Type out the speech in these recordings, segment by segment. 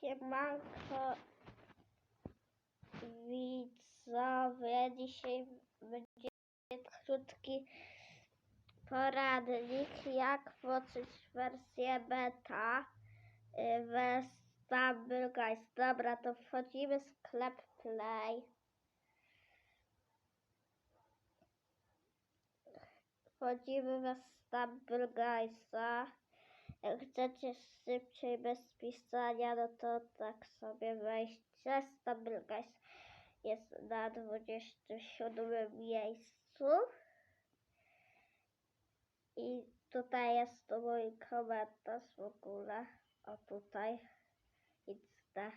Siemanko widzowie, dzisiaj będzie krótki poradnik, jak włączyć wersję beta y, w Stumble Guys. Dobra, to wchodzimy w sklep Play. Wchodzimy w Guysa. Jak chcecie szybciej, bez pisania, no to tak sobie wejście. Guys jest na 27 miejscu. I tutaj jest to mój komentarz w ogóle. O tutaj. Insta.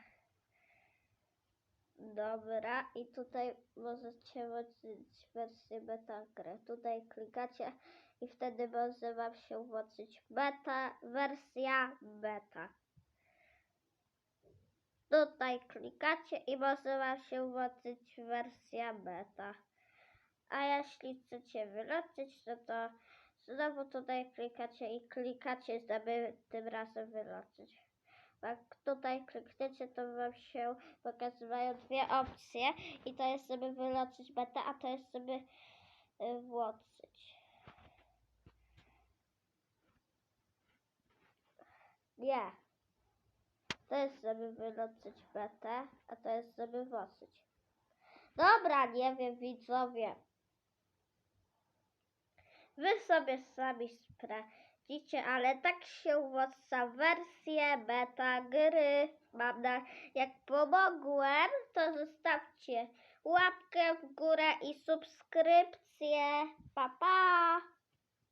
Dobra, i tutaj możecie włączyć wersję beta gry. Tutaj klikacie i wtedy może Wam się włączyć beta, wersja beta. Tutaj klikacie i może Wam się włączyć wersja beta. A jeśli chcecie wyłączyć, no to znowu tutaj klikacie i klikacie, żeby tym razem wyłączyć. Jak tutaj klikniecie, to Wam się pokazywają dwie opcje i to jest, żeby wyłączyć betę, a to jest, żeby y, włączyć. Nie. To jest, żeby wyłączyć betę, a to jest, żeby włączyć. Dobra, nie wiem, widzowie. Wy sobie sami sprawdzicie, ale tak się włącza wersję beta gry. Mam na, jak pomogłem, to zostawcie łapkę w górę i subskrypcję.